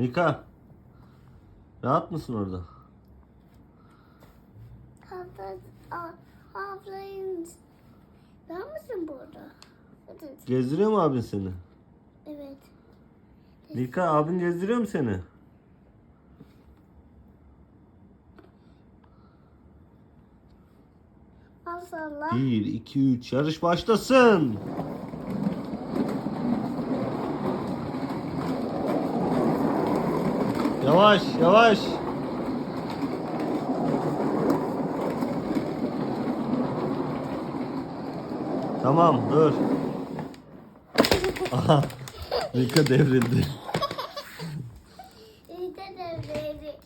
Mika. Rahat mısın orada? Abla, ablayın. Var mısın burada? Gezdiriyor mu abin seni? Evet. Mika abin gezdiriyor mu seni? Maşallah. 1, 2, 3 yarış başlasın. Yavaş yavaş. Tamam dur. Aha. Rika devrildi. Rika devrildi.